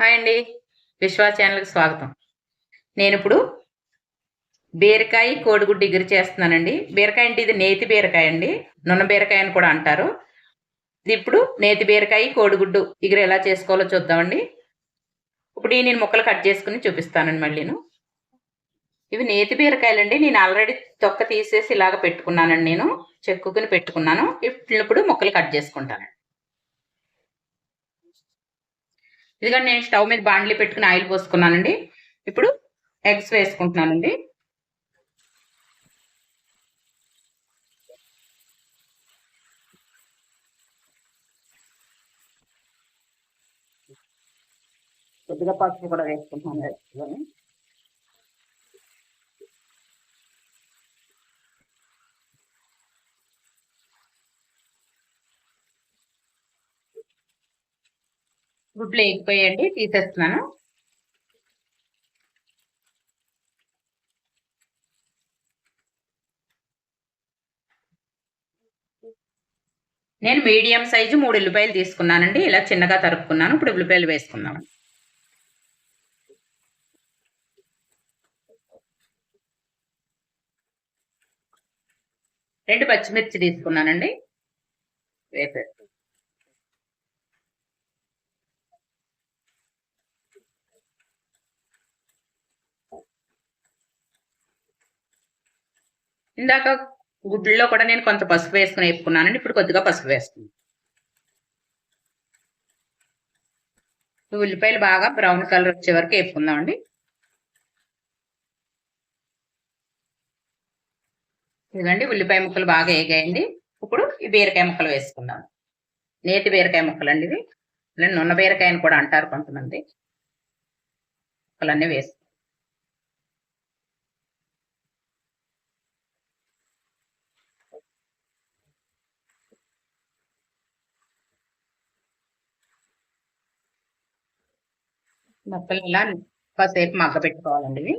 Hi అండి. విశ్వా ఛానల్కి స్వాగతం. నేను ఇప్పుడు బీరకాయ కోడిగుడ్డు ఎగురు చేస్తున్నానండి. బీరకాయ అంటే ఇది నేతి బీరకాయ అండి. నున్న బీరకాయ అని కూడా అంటారు. ఇది ఇప్పుడు నేతి బీరకాయ కోడిగుడ్డు ఎగురు ఎలా చేసుకోవాలో చూద్దామండి. ఇప్పుడు ఈ నేను ముక్కలు కట్ చేసుకుని చూపిస్తానండి మళ్ళీను ఇవి నేతి బీరకాయలండి. నేను ఆల్రెడీ తొక్క తీసేసి ఇలాగ పెట్టుకున్నానండి నేను. చెక్కుకుని పెట్టుకున్నాను. ఇప్పుడు ముక్కలు కట్ చేసుకుంటానండి. ఇదిగా నేను స్టవ్ మీద బాండ్లీ పెట్టుకుని ఆయిల్ పోసుకున్నానండి. ఇప్పుడు ఎగ్స్ వేసుకుంటున్నానండి. కొద్దిగా పసుపు కూడా వేసుకుంటున్నాను గుడ్లు వేగిపోయండి తీసేస్తున్నాను. నేను మీడియం సైజు మూడు ఉల్లిపాయలు తీసుకున్నానండి ఇలా చిన్నగా తరుపుకున్నాను ఇప్పుడు ఉల్లిపాయలు వేసుకుందాం. రెండు పచ్చిమిర్చి తీసుకున్నానండి. వేసేస్తాను ఇందాక గుడ్లలో కూడా నేను కొంత పసుపు వేసుకుని వేపుకున్నానండి ఇప్పుడు కొద్దిగా పసుపు వేసుకున్నాను ఉల్లిపాయలు బాగా బ్రౌన్ కలర్ వచ్చే వరకు వేపుకుందామండి. ఇదండి ఉల్లిపాయ ముక్కలు బాగా వేగాయండి. ఇప్పుడు ఈ బీరకాయ ముక్కలు వేసుకుందాం. నేతి బీరకాయ ముక్కలు అండి ఇవి నున్న బీరకాయ అని కూడా అంటారు కొంతమంది. ముక్కలన్నీ వేసు మొక్కలు ఇలా కాసేపు మగ్గ పెట్టుకోవాలండి ఇవి.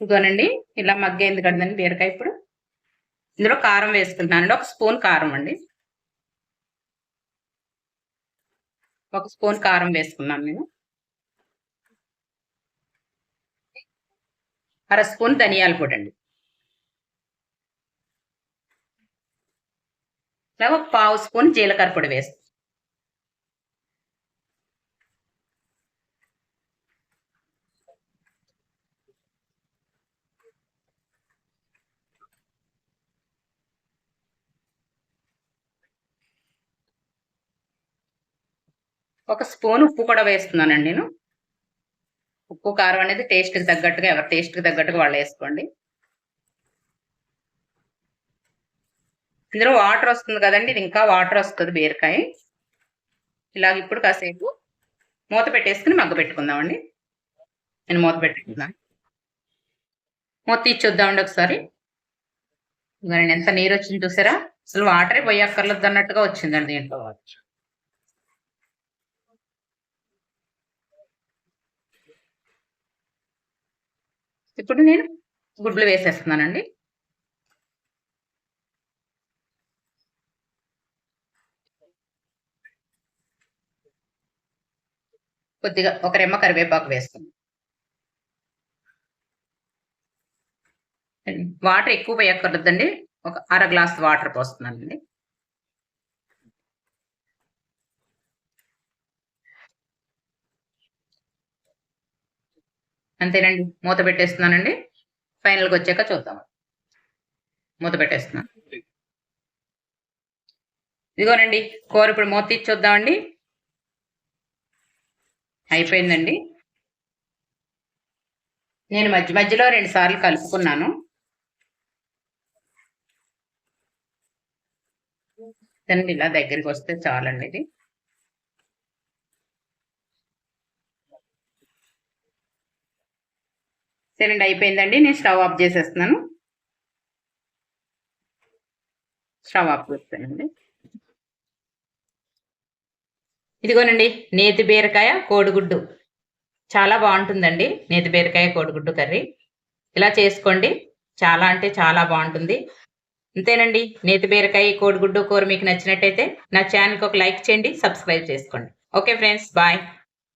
ఇదిగోనండి ఇలా మగ్గైంది కదండి బీరకాయ ఇప్పుడు? ఇందులో కారం వేసుకుంటున్నానండి ఒక స్పూన్ కారం అండి. ఒక స్పూన్ కారం వేసుకున్నాను నేను. అర స్పూన్ ధనియాల పొడి అండి. అలాగే ఒక పావు స్పూన్ జీలకర్ర పొడి వేస్తాం ఒక స్పూన్ ఉప్పు కూడా వేస్తున్నానండి నేను. ఉప్పు కారం అనేది టేస్ట్కి తగ్గట్టుగా ఎవరి టేస్ట్కి తగ్గట్టుగా వాళ్ళు వేసుకోండి. ఇందులో వాటర్ వస్తుంది కదండి ఇది ఇంకా వాటర్ వస్తుంది బీరకాయ. ఇలాగ ఇప్పుడు కాసేపు మూత పెట్టేసుకుని మగ్గ పెట్టుకుందామండి. నేను మూత పెట్టుకుందాం మూత తీర్చొద్దామండి ఒకసారి. ఇవ్వండి ఎంత నీరు వచ్చింది చూసారా? అసలు వాటరే పోయక్కర్లేదు అన్నట్టుగా వచ్చిందండి దీంట్లో. ఇప్పుడు నేను గుడ్లు వేసేస్తున్నానండి. కొద్దిగా ఒక రెమ్మ కరివేపాకు వేస్తుంది వాటర్ ఎక్కువ పోయక్కర్లేదండి. ఒక అర గ్లాస్ వాటర్ పోస్తున్నానండి. అంతేనండి. మూత పెట్టేస్తున్నానండి. ఫైనల్గా వచ్చాక చూద్దాం. మూత పెట్టేస్తున్నాను. ఇదిగోనండి. కూర ఇప్పుడు మూత తీసి చూద్దామండి. అయిపోయిందండి. నేను మధ్య మధ్యలో రెండు సార్లు కలుపుకున్నాను. దాన్ని ఇలా దగ్గరికి వస్తే చాలండి ఇది. సరే అయిపోయిందండి. నేను స్టవ్ ఆఫ్ చేసేస్తున్నాను. స్టవ్ ఆఫ్ చేస్తానండి. ఇదిగోనండి నేతి బీరకాయ కోడిగుడ్డు. చాలా బాగుంటుందండి నేతి బీరకాయ కోడిగుడ్డు కర్రీ. ఇలా చేసుకోండి చాలా అంటే చాలా బాగుంటుంది. అంతేనండి నేతి బీరకాయ కోడిగుడ్డు కూర మీకు నచ్చినట్టయితే నా ఛానల్కి ఒక లైక్ చేయండి సబ్స్క్రైబ్ చేసుకోండి. Okay friends bye.